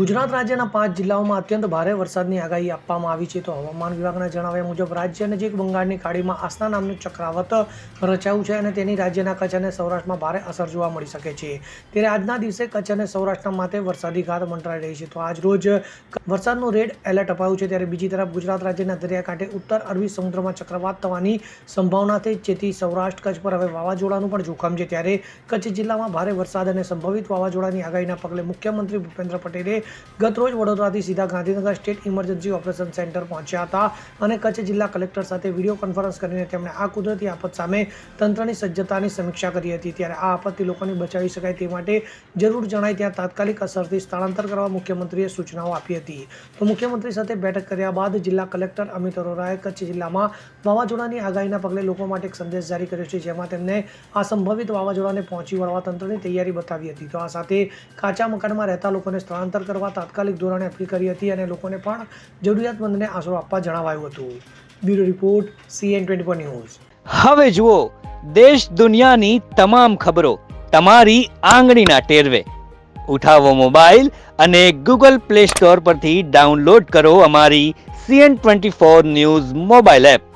ગુજરાત રાજ્યના પાંચ જિલ્લાઓમાં અત્યંત ભારે વરસાદની આગાહી આપવામાં આવી છે. તો હવામાન વિભાગના જણાવ્યા મુજબ, રાજ્ય નજીક બંગાળની ખાડીમાં આસ્થા નામનું ચક્રાવત રચાયું છે અને તેની રાજ્યના કચ્છ અને સૌરાષ્ટ્રમાં ભારે અસર જોવા મળી શકે છે. ત્યારે આજના દિવસે કચ્છ અને સૌરાષ્ટ્રના માટે વરસાદી ઘાત મંડરાઈ રહી છે. તો આજ રોજ વરસાદનું રેડ એલર્ટ અપાયું છે. ત્યારે બીજી તરફ ગુજરાત રાજ્યના દરિયાકાંઠે ઉત્તર અરબી સમુદ્રમાં ચક્રવાત થવાની સંભાવના થઈ જેથી સૌરાષ્ટ્ર કચ્છ પર હવે વાવાઝોડાનું પણ જોખમ છે. ત્યારે કચ્છ જિલ્લામાં ભારે વરસાદ અને સંભવિત વાવાઝોડાની આગાહીના પગલે મુખ્યમંત્રી ભૂપેન્દ્ર પટેલે ગતરોજ વડોદરાથી સીધા Gandhinagar state emergency operation centre પહોંચ્યા હતા અને કચ્છ જિલ્લા કલેક્ટર સાથે વીડિયો કોન્ફરન્સ કરીને તેમણે આ કુદરતી આફત સામે તંત્રની સજ્જતાની સમીક્ષા કરી હતી. ત્યારે આ આપત્તિ લોકોને બચાવી શકાય તે માટે જરૂર જણાય ત્યાં તાત્કાલિક અસરથી સ્થળાંતર કરવા મુખ્યમંત્રીએ સૂચનાઓ આપી હતી. તો મુખ્યમંત્રી સાથે બેઠક કર્યા બાદ જિલ્લા કલેક્ટર અમિત અરોરાએ કચ્છ જિલ્લામાં વાવાઝોડાની આગાહીના પગલે લોકો માટે એક સંદેશ જારી કર્યો છે, જેમાં તેમને આ સંભવિત વાવાઝોડાને પહોંચી વળવા તંત્રની તૈયારી બતાવી હતી. તો આ સાથે કાચા મકાનમાં રહેતા લોકોને સ્થળાંતર કરવા તાત્કાલિક ધોરણે અપીલ કરી હતી અને લોકોને પણ જરૂરિયાતમંદને આશરો આપવા જણાવાયું હતું. Bureau report, CN twenty four news. હવે જુઓ, દેશ દુનિયાની તમામ ખબરો તમારી આંગળીના ટેરવે. ઉઠાવો મોબાઈલ અને ગૂગલ પ્લે સ્ટોર પરથી ડાઉનલોડ કરો અમારી CN twenty four news mobile app.